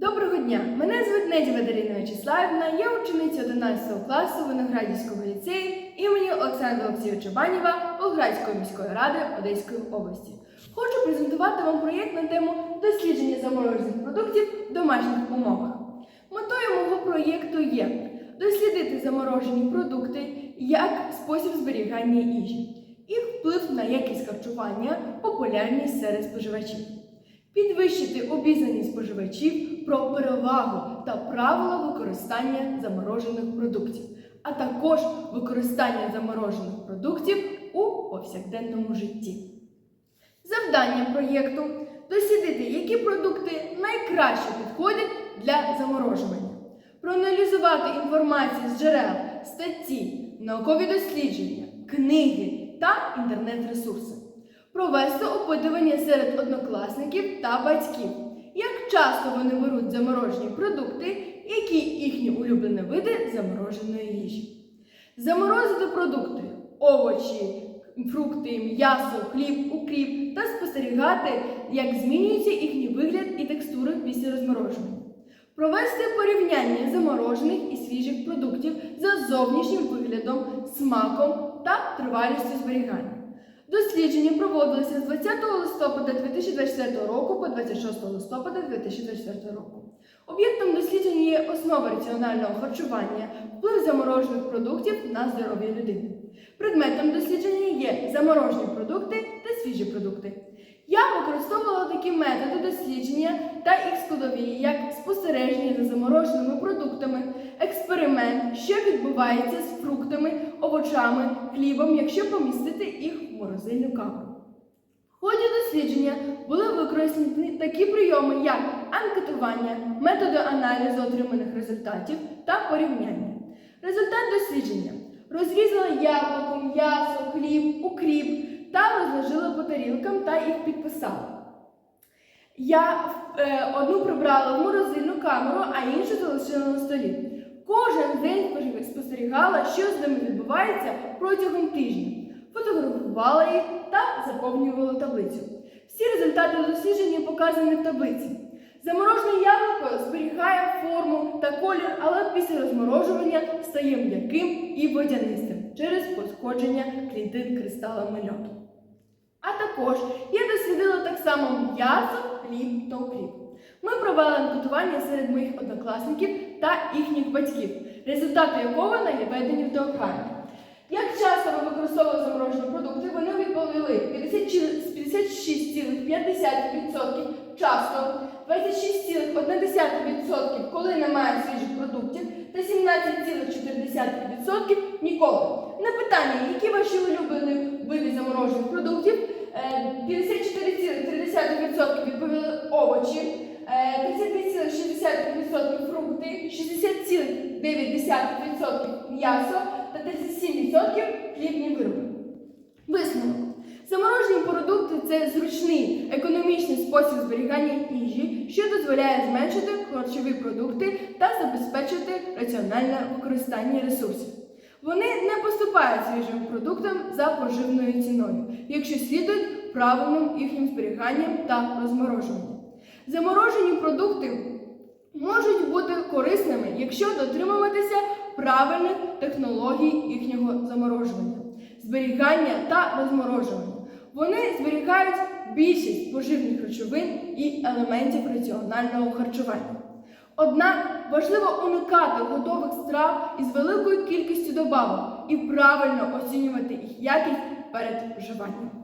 Доброго дня! Мене звуть Недіва Дарина Вячеславівна, я учениця 11 класу Виноградівського ліцею імені Олександра Олексійовича Банєва Болградської міської ради Одеської області. Хочу презентувати вам проєкт на тему дослідження заморожених продуктів в домашніх умовах. Метою мого проєкту є дослідити заморожені продукти як спосіб зберігання їжі, їх вплив на якість харчування, популярність серед споживачів підвищити обізнаність споживачів про перевагу та правила використання заморожених продуктів, а також використання заморожених продуктів у повсякденному житті. Завдання проєкту дослідити, які продукти найкраще підходять для заморожування, проаналізувати інформацію з джерел, статті, наукові дослідження, книги та інтернет-ресурси провести опитування серед однокласників та батьків, як часто вони беруть заморожені продукти, які їхні улюблені види замороженої їжі. Заморозити продукти, овочі, фрукти, м'ясо, хліб, укріп та спостерігати, як змінюється їхній вигляд і текстура після розморожування. Провести порівняння заморожених і свіжих продуктів за зовнішнім виглядом, смаком та тривалістю зберігання. Дослідження проводилися з 20 листопада 2024 року по 26 листопада 2024 року. Об'єктом дослідження є основа раціонального харчування, вплив заморожених продуктів на здоров'я людини. Предметом дослідження є заморожені продукти та свіжі продукти. Я використовувала такі методи дослідження та їх складові, як спостереження за замороженими продуктами, експеримент, що відбувається з фруктами, овочами, хлібом, якщо помістити їх морозильну камеру. В ході дослідження були використані такі прийоми, як анкетування, методи аналізу отриманих результатів та порівняння. Результат дослідження розрізала яблуко, м'ясо, хліб, укріп та розложила по тарілкам та їх підписала. Я е, одну прибрала в морозильну камеру, а іншу залишила на столі. Кожен день спостерігала, що з ними відбувається протягом тижня, фотографувала їх та заповнювала таблицю. Всі результати дослідження показані в таблиці. Заморожене яблуко зберігає форму та колір, але після розморожування стає м'яким і водянистим через пошкодження клітин кристалами льоду. А також я дослідила так само м'ясо, хліб та укріп. Ми провели анкетування серед моїх однокласників та їхніх батьків, результати якого наведені в діаграмі. Як часто ви використовували заморожені продукти, вони відповіли 50 чи- з 56,5% часто, 26,1% коли немає свіжих продуктів та 17,4% ніколи. На питання, які ваші улюблені види заморожених продуктів, е, 54,3% відповіли овочі, е, 35,6% фрукти, 60,9% м'ясо та 37% хлібні вироби. Висновок. Заморожені продукти це зручний економічний спосіб зберігання їжі, що дозволяє зменшити харчові продукти та забезпечити раціональне використання ресурсів. Вони не поступають свіжим продуктам за поживною ціною, якщо слідують правильним їхнім зберіганням та розморожуванням. Заморожені продукти можуть бути корисними, якщо дотримуватися правильних технологій їхнього заморожування, зберігання та розморожування. Вони зберігають більшість поживних речовин і елементів раціонального харчування. Однак важливо уникати готових страв із великою кількістю добавок і правильно оцінювати їх якість перед вживанням.